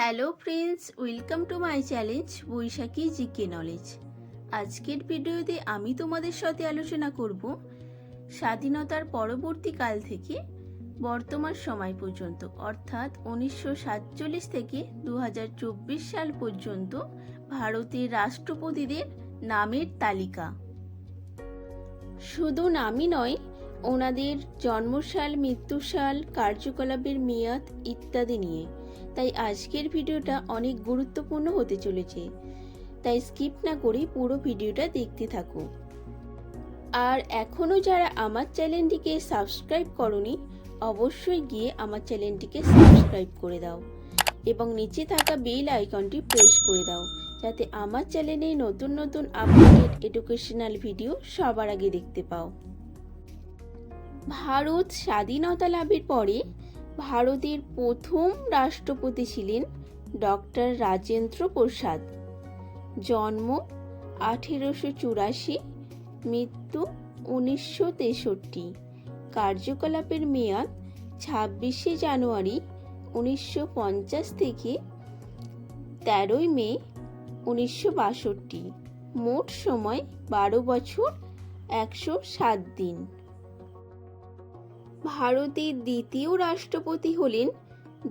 Hello friends, welcome to my challenge Baishakhi GK knowledge. আজকের ভিডিওতে আমি তোমাদের সাথে আলোচনা করব স্বাধীনতার পরবর্তীকাল থেকে বর্তমান সময় পর্যন্ত, অর্থাৎ উনিশশো সাতচল্লিশ থেকে দু হাজার চব্বিশ সাল পর্যন্ত ভারতের রাষ্ট্রপতিদের নামের তালিকা। শুধু নামই নয় ওনাদের জন্মসাল, মৃত্যুসাল, কার্যকলাপের মেয়াদ ইত্যাদি নিয়ে। তাই আজকের ভিডিওটা অনেক গুরুত্বপূর্ণ হতে চলেছে। তাই স্কিপ না করে পুরো ভিডিওটা দেখতে থাকো। আর এখনও যারা আমার চ্যানেলটিকে সাবস্ক্রাইব করনি, অবশ্যই গিয়ে আমার চ্যানেলটিকে সাবস্ক্রাইব করে দাও এবং নিচে থাকা বেল আইকনটি প্রেস করে দাও যাতে আমার চ্যানেলে নতুন নতুন আপডেট এডুকেশনাল ভিডিও সবার আগে দেখতে পাও। ভারত স্বাধীনতা লাভের পরে ভারতের প্রথম রাষ্ট্রপতি ছিলেন ডক্টর রাজেন্দ্র প্রসাদ। জন্ম আঠেরোশো চুরাশি, মৃত্যু উনিশশো তেষট্টি। কার্যকলাপের মেয়াদ ছাব্বিশে জানুয়ারি উনিশশো পঞ্চাশ থেকে তেরোই মে উনিশশো বাষট্টি। মোট সময় বারো বছর একশো সাত দিন। ভারতের দ্বিতীয় রাষ্ট্রপতি হলেন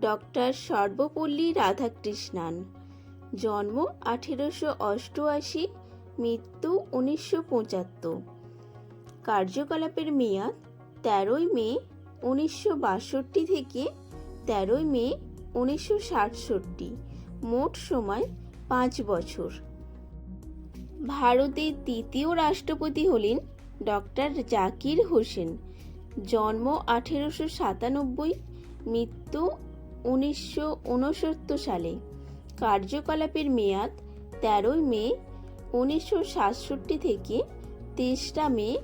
ডক্টর সর্বপল্লী রাধাকৃষ্ণান। জন্ম আঠেরোশো অষ্টআশি, মৃত্যু উনিশশো পঁচাত্তর। কার্যকলাপের মেয়াদ তেরোই মে উনিশশো বাষট্টি থেকে তেরোই মে উনিশশো সাতষট্টি, মোট সময় পাঁচ বছর। ভারতের তৃতীয় রাষ্ট্রপতি হলেন ডক্টর জাকির হোসেন। জন্ম আঠেরোশো সাতানব্বই, মৃত্যু উনিশশো উনসত্তর সালে। কার্যকলাপের মেয়াদ তেরোই মে উনিশশো সাতষট্টি থেকে তেইশটা মে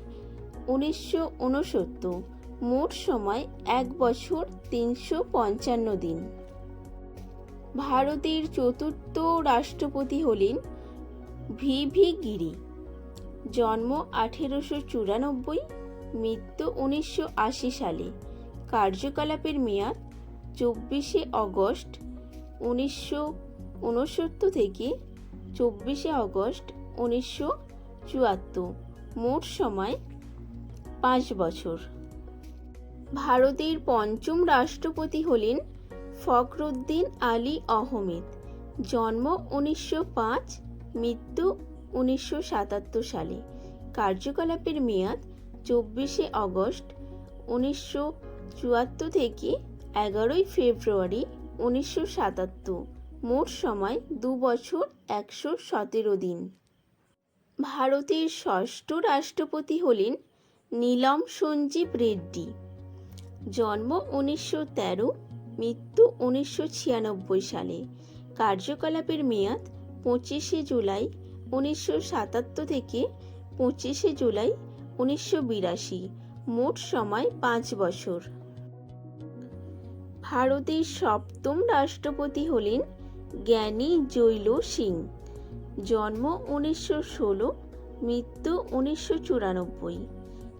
উনিশশো উনসত্তর। মোট সময় এক বছর তিনশো পঞ্চান্ন দিন। ভারতের চতুর্থ রাষ্ট্রপতি হলেন ভি ভি গিরি। জন্ম আঠেরোশো চুরানব্বই মৃত্যু উনিশশো আশি সালে। কার্যকলাপের মেয়াদ চব্বিশে অগস্ট উনিশশো উনসত্তর থেকে চব্বিশে অগস্ট উনিশশো চুয়াত্তর। মোট সময় পাঁচ বছর। ভারতের পঞ্চম রাষ্ট্রপতি হলেন ফখরুদ্দিন আলী আহমেদ। জন্ম উনিশশো পাঁচ, মৃত্যু উনিশশো সাতাত্তর সালে। কার্যকলাপের মেয়াদ চব্বিশে অগস্ট উনিশশো চুয়াত্তর থেকে এগারোই ফেব্রুয়ারি উনিশশো সাতাত্তর। মোট সময় দু বছর একশো সতেরো দিন। ভারতের ষষ্ঠ রাষ্ট্রপতি হলেন নীলম সঞ্জীব রেড্ডি। জন্ম উনিশশো তেরো, মৃত্যু উনিশশো ছিয়ানব্বই সালে। কার্যকলাপের মেয়াদ পঁচিশে জুলাই উনিশশো সাতাত্তর থেকে পঁচিশে জুলাই উনিশশো বিরাশি, মোট সময় পাঁচ বছর। ভারতের সপ্তম রাষ্ট্রপতি হলেন জ্ঞানী জৈল সিং। জন্ম উনিশশো ষোলো, মৃত্যু উনিশশো চুরানব্বই।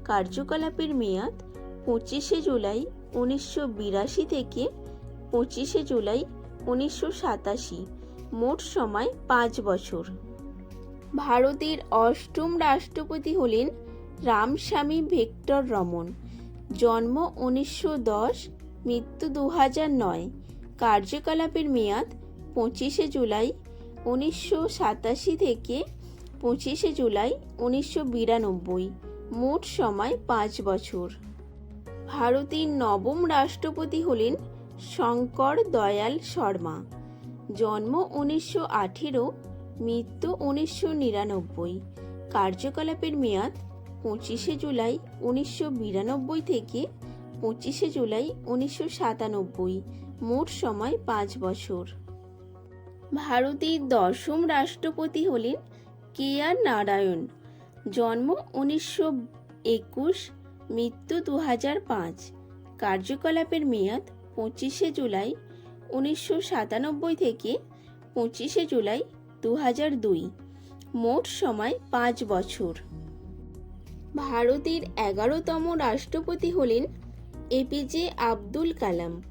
কার্যকলাপের মেয়াদ পঁচিশে জুলাই উনিশশো বিরাশি থেকে পঁচিশে জুলাই উনিশশো সাতাশি, মোট সময় পাঁচ বছর। ভারতের অষ্টম রাষ্ট্রপতি হলেন রামস্বামী ভেক্টর রমন জন্ম উনিশশো দশ, মৃত্যু দু হাজার নয়। কার্যকলাপের মেয়াদ পঁচিশে জুলাই উনিশশো সাতাশি থেকে পঁচিশে জুলাই উনিশশো বিরানব্বই। মোট সময় পাঁচ বছর। ভারতের নবম রাষ্ট্রপতি হলেন শঙ্কর দয়াল শর্মা। জন্ম উনিশশো আঠেরো, মৃত্যু উনিশশো নিরানব্বই। কার্যকলাপের মেয়াদ পঁচিশে জুলাই উনিশশো বিরানব্বই থেকে পঁচিশে জুলাই উনিশশো সাতানব্বই। মোট সময় পাঁচ বছর। ভারতের দশম রাষ্ট্রপতি হলেন কে আর নারায়ণ। জন্ম উনিশশো একুশ, মৃত্যু দু হাজার পাঁচ। কার্যকলাপের মেয়াদ পঁচিশে জুলাই উনিশশো সাতানব্বই থেকে পঁচিশে জুলাই দু হাজার দুই। মোট সময় পাঁচ বছর। ভারতের এগারোতম রাষ্ট্রপতি হলেন এপিজে আব্দুল কালাম।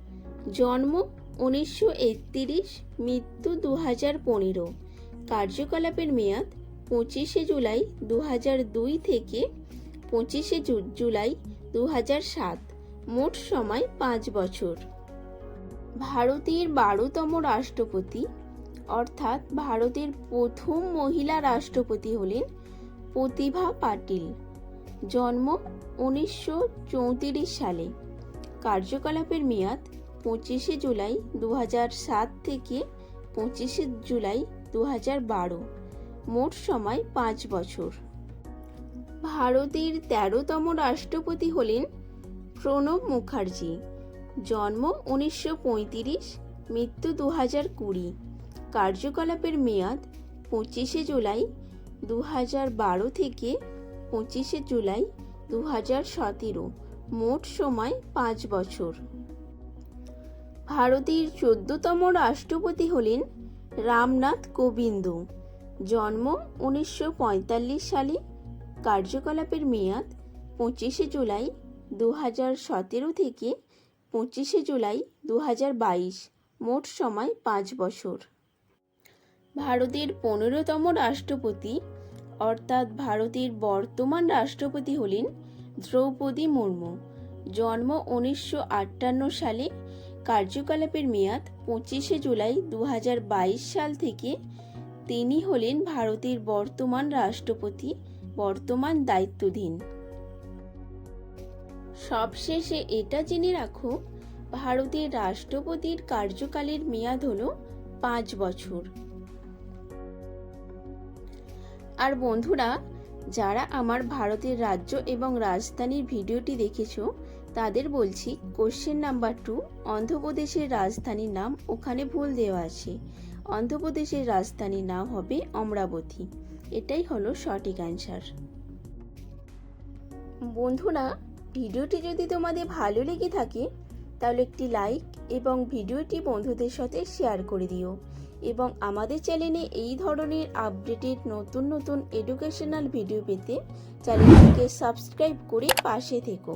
জন্ম উনিশশো মৃত্যু দু হাজার পনেরো। কার্যকলাপের মেয়াদ পঁচিশে জুলাই দু হাজার দুই থেকে পঁচিশে জুলাই দু হাজার সাত। মোট সময় পাঁচ বছর। ভারতের বারোতম রাষ্ট্রপতি, অর্থাৎ ভারতের প্রথম মহিলা রাষ্ট্রপতি হলেন প্রতিভা পাটিল। জন্ম উনিশশো চৌত্রিশ সালে। কার্যকলাপের মেয়াদ পঁচিশে জুলাই দু সাত থেকে পঁচিশে জুলাই দু বারো। মোট সময় পাঁচ বছর। ভারতের তেরোতম রাষ্ট্রপতি হলেন প্রণব মুখার্জি। জন্ম উনিশশো পঁয়ত্রিশ, মৃত্যু দু হাজার কুড়ি। কার্যকলাপের মেয়াদ পঁচিশে জুলাই দু হাজার বারো থেকে পঁচিশে জুলাই দু হাজার সতেরো, মোট সময় পাঁচ বছর। ভারতের চোদ্দতম রাষ্ট্রপতি হলেন রামনাথ কোবিন্দ। জন্ম উনিশশো পঁয়তাল্লিশ সালে, কার্যকলাপের মেয়াদ পঁচিশে জুলাই দু হাজার সতেরো থেকে পঁচিশে জুলাই দু হাজার বাইশ, মোট সময় পাঁচ বছর। ভারতের পনেরোতম রাষ্ট্রপতি অর্থাৎ ভারতের বর্তমান রাষ্ট্রপতি হলেন দ্রৌপদী মুর্মু। জন্ম উনিশশো আটান্ন সালে। কার্যকলাপের মেয়াদ পঁচিশে জুলাই দু হাজার বাইশ সাল থেকে তিনি হলেন ভারতের বর্তমান রাষ্ট্রপতি, বর্তমান দায়িত্বধীন। সবশেষে এটা জেনে রাখো, ভারতের রাষ্ট্রপতির কার্যকালের মেয়াদ হল পাঁচ বছর। আর বন্ধুরা, যারা আমার ভারতের রাজ্য এবং রাজধানীর ভিডিওটি দেখেছ, তাদের বলছি কোশ্চেন নাম্বার টু অন্ধ্রপ্রদেশের রাজধানীর নাম ওখানে ভুল দেওয়া আছে। অন্ধ্রপ্রদেশের রাজধানীর নাম হবে অমরাবতী। এটাই হলো সঠিক অ্যান্সার বন্ধুরা, ভিডিওটি যদি তোমাদের ভালো লেগে থাকে, তাহলে একটি লাইক এবং ভিডিওটি বন্ধুদের সাথে শেয়ার করে দিও। এবং আমাদের চ্যানেলে এই ধরনের আপডেটেড নতুন নতুন এডুকেশনাল ভিডিও পেতে চ্যানেলটিকে সাবস্ক্রাইব করে পাশে থেকো।